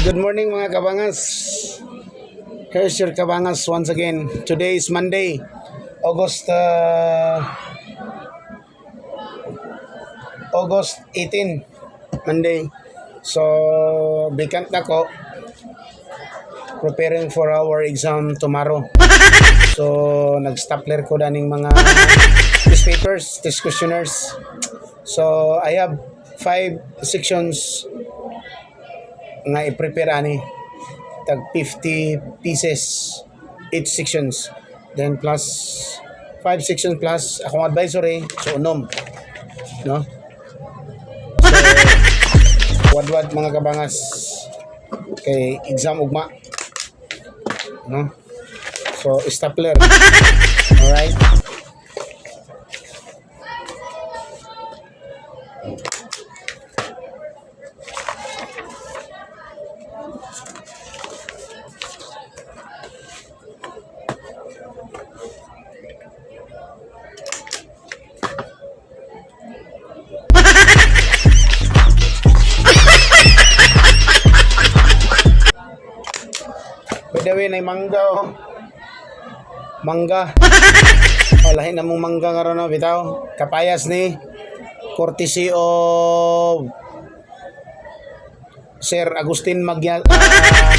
Good morning mga kabangas. Here's your kabangas once again. Today is Monday, August uh, August 18, Monday. So, vacant na ko. Preparing for our exam tomorrow. So, nag-stapler ko daning mga test papers, test. So, I have five sections nga i-prepare ani. Tag 50 pieces each sections. Then plus 5 sections plus akong advisory. So unom. No? So wad-wad mga kabangas. Kay exam ugma. No? So stapler. Alright Way, na mangga oh. Mangga. oh, lahi na mong mangga nga ron oh, bitaw. Kapayas ni courtesy of Sir Agustin Magya ah,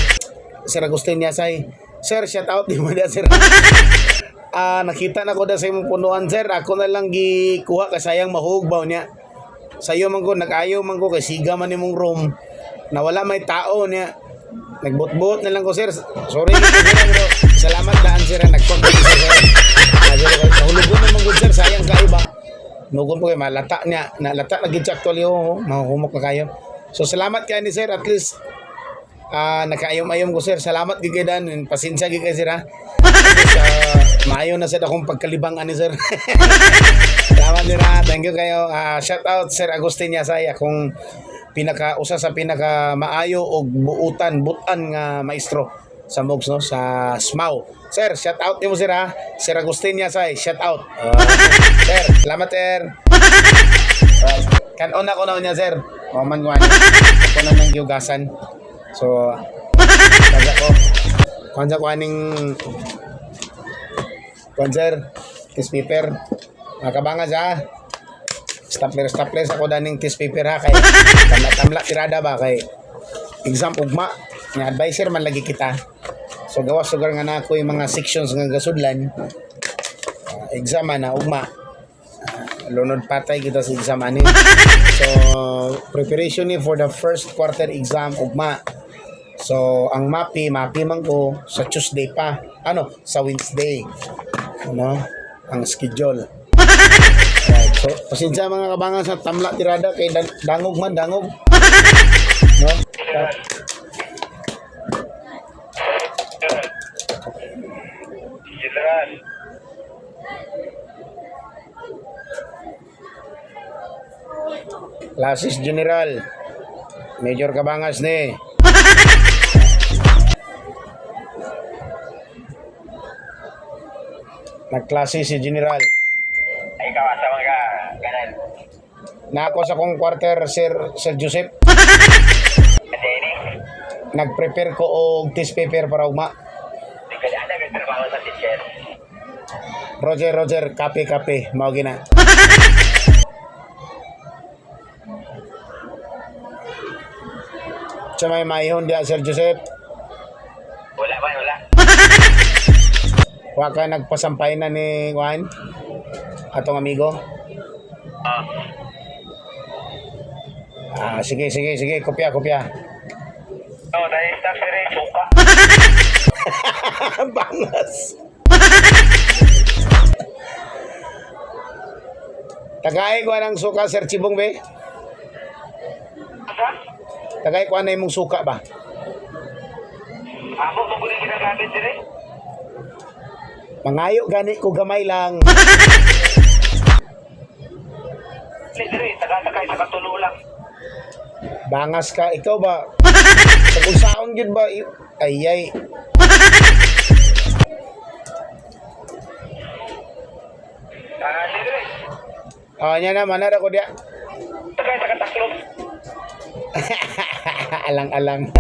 Sir Agustin Yasay. Sir, shout out di mo da sir. Ah, nakita na ko da sa imong punuan sir. Ako na lang gikuha ka sayang mahugbaw niya. Sayo man ko nag-ayo man ko kay siga man imong room. Nawala may tao niya. Nagbot-bot na lang ko, sir. Sorry, sir, pero salamat daan, sir. Nag-contact sir, sir. Ah, sir, Kahulugon naman good, sir. Sayang kayo ba? Nugon po kayo, malata niya. Nalata na gid actually, oh. Mahuhumok na kayo. So, salamat kayo ni sir. At least, ah nakaayom-ayom ko, sir. Salamat gid kayo dan. Pasensya gid kayo, sir, ha? Least, ah, maayo na sir akong pagkalibang ani, sir. salamat na. Thank you kayo. Ah, shout out, Sir Agustin Yasay. Akong pinaka usa sa pinaka maayo og buutan butan nga maestro sa Mogs no sa SMAW. Sir, shout out nimo sir ha. Sir Agustin Yasay, shout out. Uh, sir, salamat sir. Right. Kanon ako na niya sir. Maman ko ani. Ako na nang giugasan. So, kanya ko. Kanya ko aning Kwan sir, kiss paper. Mga kabangas ha. Stapler, stapler sa ko daning test paper ha kay tamla-tamla tirada ba kay exam ugma nga advisor man lagi kita. So gawas sugar nga na ako yung mga sections nga gasudlan. Uh, exam man na ugma. Uh, lunod patay kita sa exam ani. So preparation ni for the first quarter exam ugma. So ang mapi, mapi man ko sa Tuesday pa. Ano, sa Wednesday. Ano, ang schedule. So, pasensya mga kabangan sa tamla tirada kay dan- dangog man, dangog. No? Lasis General. Major Kabangas ni. Nagklase si General. Na ako sa kong quarter, Sir, Sir Joseph. Nag-prepare ko og test paper para teacher. Roger, Roger, kape, kape. Mao gina. Sa may maihon dia, Sir Joseph. Wala ba, wala. Wa ka nagpasampay na ni Juan? Atong amigo? Ah, Ah, sige, sige, sige. Kopya, kopya. oh, dahil ni rin, suka. Bangas. Tagay ko ng suka, Sir Chibong, be. Asa? Tagay ko na imong suka ba? Ako, kung kunin ginagamit din eh. Mangayo gani ko gamay lang. Hindi, dire, taga-takay sa katulo lang. Bangas ka, ikaw ba? Sa kung saon yun ba? Ay, ay. Ah, dire. Ah, nya na, manar ako dia. Tagay. Alang-alang.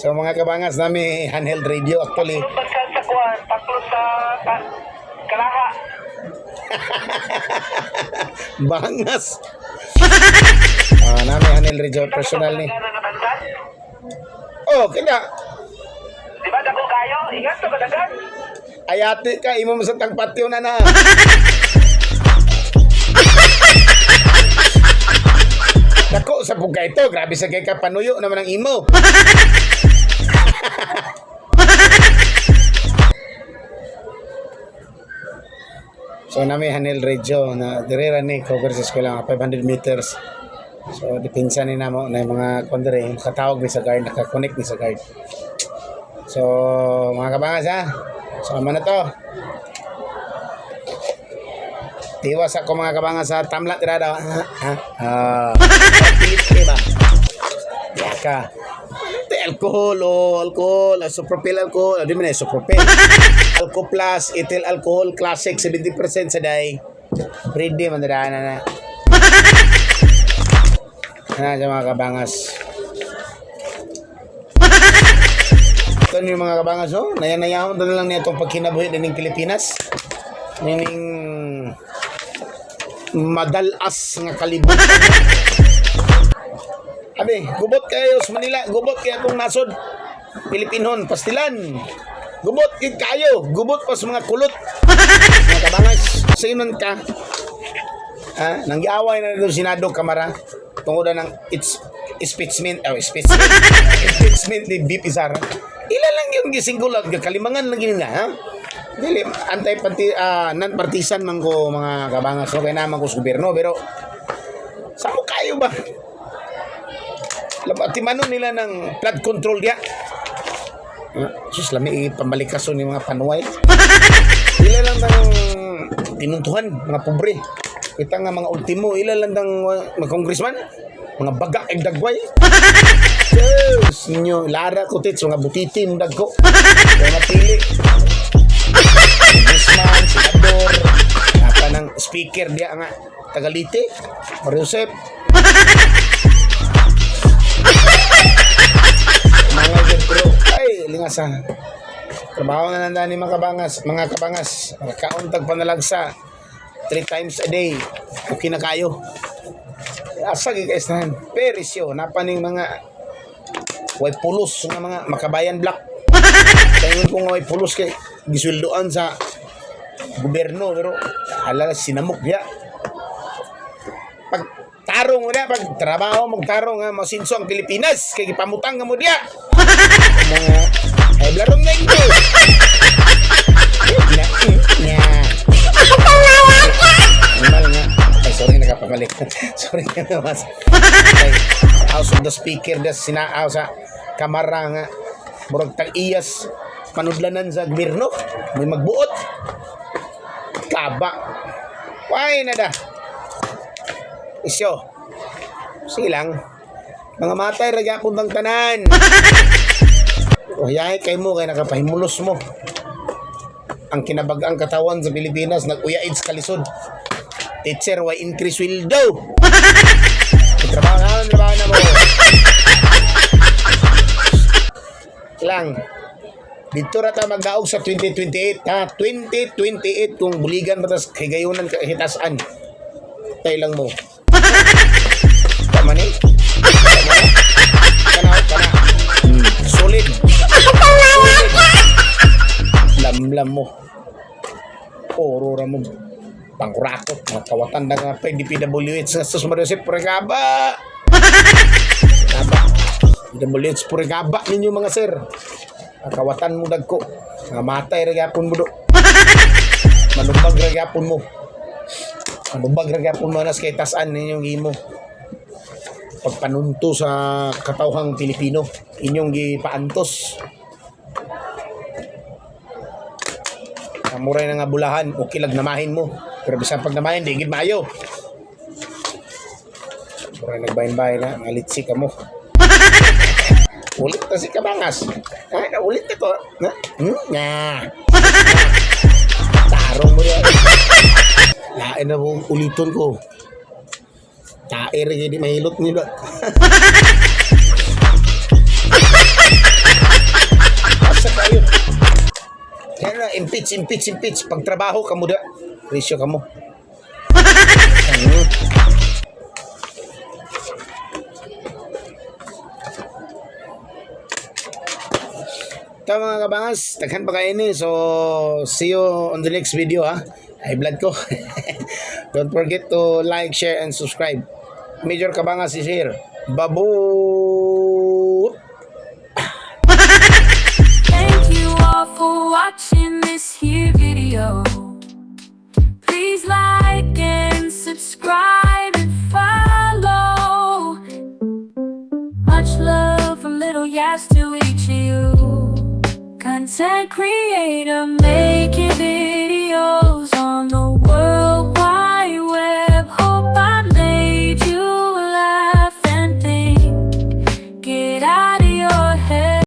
so mga kabangas nami handheld radio actually Taklog ka sa. Taklog sa ka- kalaha. bangas. Ah, nami handheld radio personal ni. Oh, kina Di ba dako kayo? Ingat to kadagan. ayati ka imo mo sa tang patio na na. Dako sa puga ito, grabe sa kay kapanuyo naman ang imo. So nami Hanel Radio na direra ni cover sa eskwela nga 500 meters. So dipinsa ni namo na mga kondere katawag ni sa guard, nakakonect ni sa guard. So mga kabangas ha, sama na to. Tiwas ako mga kabangas sa tamla tira daw. Ha? Ah. Pilit ba? Yaka. Alcohol o alcohol, isopropyl alcohol, di man isopropyl. Alco plus, ethyl alcohol, classic, 70% sa day. Ready man na na. Ano sa mga kabangas? Ito yung mga kabangas, oh. Nayanayahon na lang niya itong pagkinabuhi din ng Pilipinas. Nining madalas nga kalibutan. Abi, gubot kayo sa Manila, gubot kayo itong nasod. Pilipinon, pastilan. Gubot yun kayo, gubot pa sa mga kulot. Mga kabangas, sa inon ka. Ha? Nanggiaway na nito Senado Kamara tungkol na ng it's impeachment oh, impeachment impeachment ni BP Sara. Ila lang yung gisinggulat kalimangan lang yun nga ha? Dili anti panti ah, non partisan man ko mga kabangas. So kaya naman ko sa gobyerno pero sa mo kayo ba? Labati manon nila ng flood control Ah, sus lami pambalikason ni mga panuway ila lang ng tinuntuhan mga pobre. Kita nga mga ultimo ila lang ng uh, mga congressman mga baga kay dagway. Yes, ninyo lara ko tits mga butiti mo dagko. Kaya mapili congressman senador apa ng speaker dia nga tagalite Mario Josep ay lingasa trabaho na nanda ni mga kabangas mga kabangas. Kauntag panalagsa three times a day. Okay na kayo. Asa gi guys nahan perisyo napaning mga way pulos nga mga makabayan black. Kaya ko nga way pulos kay gisweldoan sa gobyerno pero halala sinamok dia pag tarong mo dia pag trabaho mong tarong nga masinso ang Pilipinas kay gipamutang nga mo dia mga ay blarong na inyo na nya Normal nga. Ay, sorry, nakapamalik. sorry nga naman. Ay, house of the speaker, das sinaaw sa kamara nga. Murag tag iyas panudlanan sa gobyerno. May magbuot. Kaba. Why na da? Isyo. Sige lang. Mga matay, raga kong tanan. O hayay kay mo, kay nakapahimulos mo ang kinabagang katawan sa Pilipinas nag-uyaid sa kalisod. Teacher, why increase wildo? Trabaho na, trabaho na mo. Lang. Dito na ta magdaog sa 2028 ha. 2028 kung buligan batas kigayunan ka hitasan. Tay lang mo. Mo. Pangkurakot. Mga kawatan na nga pa DPWH sa sus Mariosep Purigaba. Gaba. DPWH Purigaba ninyo mga sir. Kawatan mo dagko. Nga matay ragapon mo do. Manubag ragapon mo. Manubag ragapon mo nas kay tasan ninyong imo. Pagpanunto sa katawhang Pilipino. Inyong gipaantos. Kamuray na nga bulahan, okay lang namahin mo. Pero bisan pag namahin, di gid maayo. Muray nagbahin-bahin na, malitsi ka mo. ulit na si Kabangas. Ay, naulit na to. Na, hmm, nga. Tarong mo yan. Lain na uliton ko. Tae rin hindi mahilot nila. impeach, impeach, impeach. Pagtrabaho ka mo da. Risyo ka mo. Ano? Ito mga kabangas, taghan pa kayo ni. So, see you on the next video ha. Ay, vlog ko. Don't forget to like, share, and subscribe. Major Kabangas is here. Babu! For watching this here video. Please like and subscribe and follow. Much love from little Yas to each of you. Content creator, make